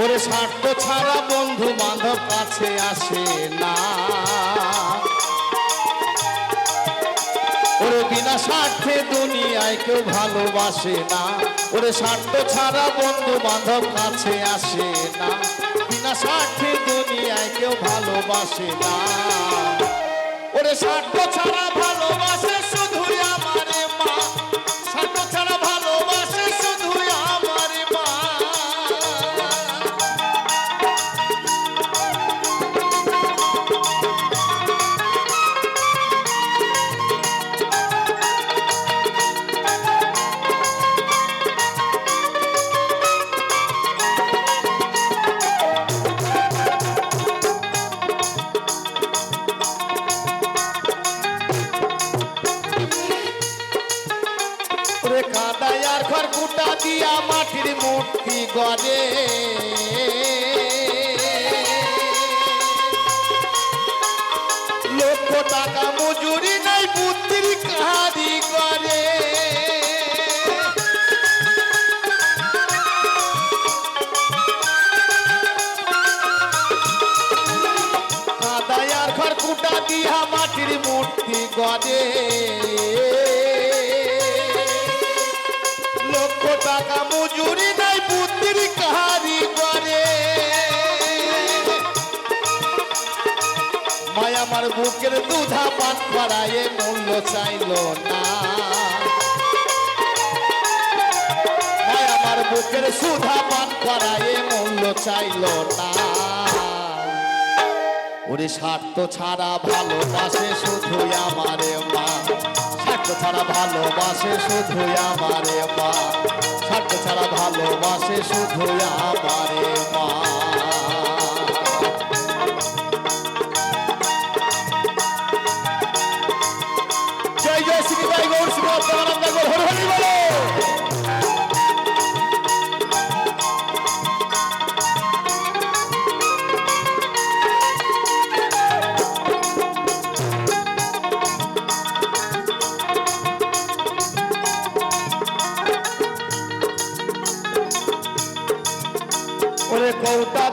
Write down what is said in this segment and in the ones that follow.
ওরে স্বার্থ ছাড়া বন্ধু বান্ধব কাছে আসে না। ওরে বিনা স্বার্থে দুনিয়ায় কেউ ভালোবাসে না। ওরে স্বার্থ ছাড়া বন্ধু বান্ধব কাছে আসে না। বিনা স্বার্থে দুনিয়ায় কেউ ভালোবাসে না। ওরে স্বার্থ ছাড়া দিয়া মাটির মূর্তি গড়ে। লক্ষ টাকা মজুরি নাই বুদ্ধির করে কাদায় আর ঘর কুটা দিয়া মাটির মূর্তি গড়ে। নাই বুদ্ধির কাহারি করে মায় আমার বুকের দুধা পান করায় মূল্য চাইল না। আমার বুকের সুধা পান করায় মূল্য চাইল না। ওরে স্বার্থ ছাড়া ভালোবাসে শুধু আমারে মা। ছাড়া ভালোবাসে শুধু আমারে মা। ছাড়া ভালোবাসে শুধু আমারে মা।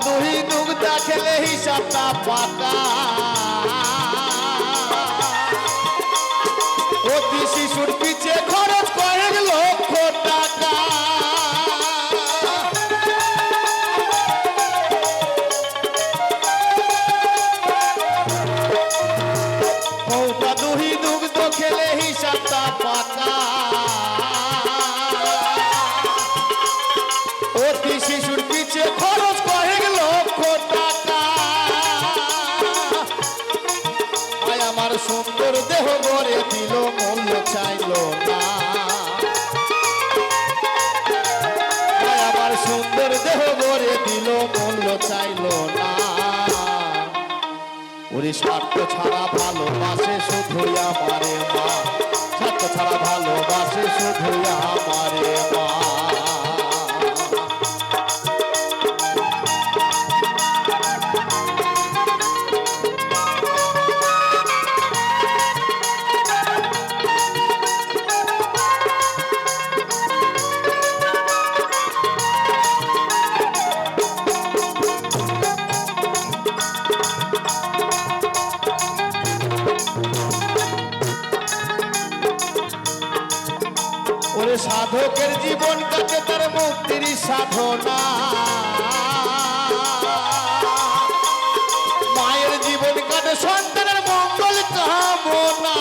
কৌটা দুই নুগদা খেলে হিসাবটা পাকা। অতি শিশুর পিছে খরচ কয়েক লক্ষ টাকা। কৌটা দুই দুগ্ধ খেলে হিসাবটা পাকা। অতি শিশুর পিছে খরচ সুন্দর দেহ গড়ে দিল মূল্য চাইল না। আমার সুন্দর দেহ গড়ে দিল মূল্য চাইল না। ওরে ছাড়া ভালোবাসে শুধু আমারে সাধকের জীবন কাটে তার মুক্তির সাধনা। মায়ের জীবন কাটে সন্তানের মঙ্গল কামনা।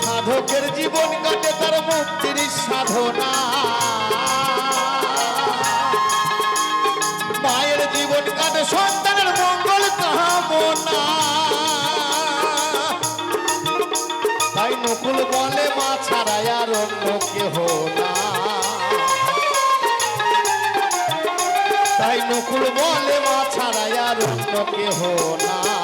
সাধকের জীবন কাটে তার মুক্তির সাধনা। তাই নকুল বলে, মা ছাড়াই আর অন্য কেহ না। তাই নকুল বলে, মা ছাড়াই আর অন্য কেহ নাই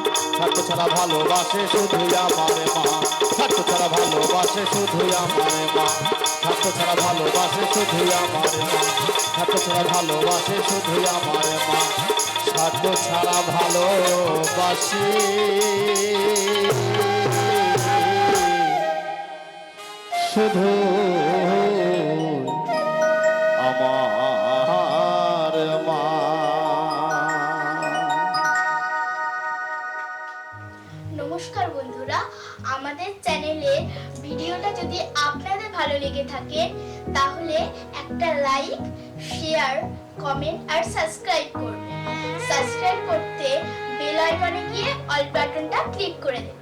স্বার্থ ছাড়া ভালোবাসে শুধুই আমার মা। স্বার্থ ছাড়া ভালোবাসে শুধুই আমার মা। স্বার্থ ছাড়া ভালোবাসে শুধুই আমার মা। স্বার্থ ছাড়া ভালোবাসে শুধুই আমার মা। স্বার্থ ছাড়া শুধু থাকে, তাহলে একটা লাইক শেয়ার কমেন্ট আর সাবস্ক্রাইব করবেন সাবস্ক্রাইব করতে বেল আইকনে গিয়ে অল বাটনটা ক্লিক করে দেবেন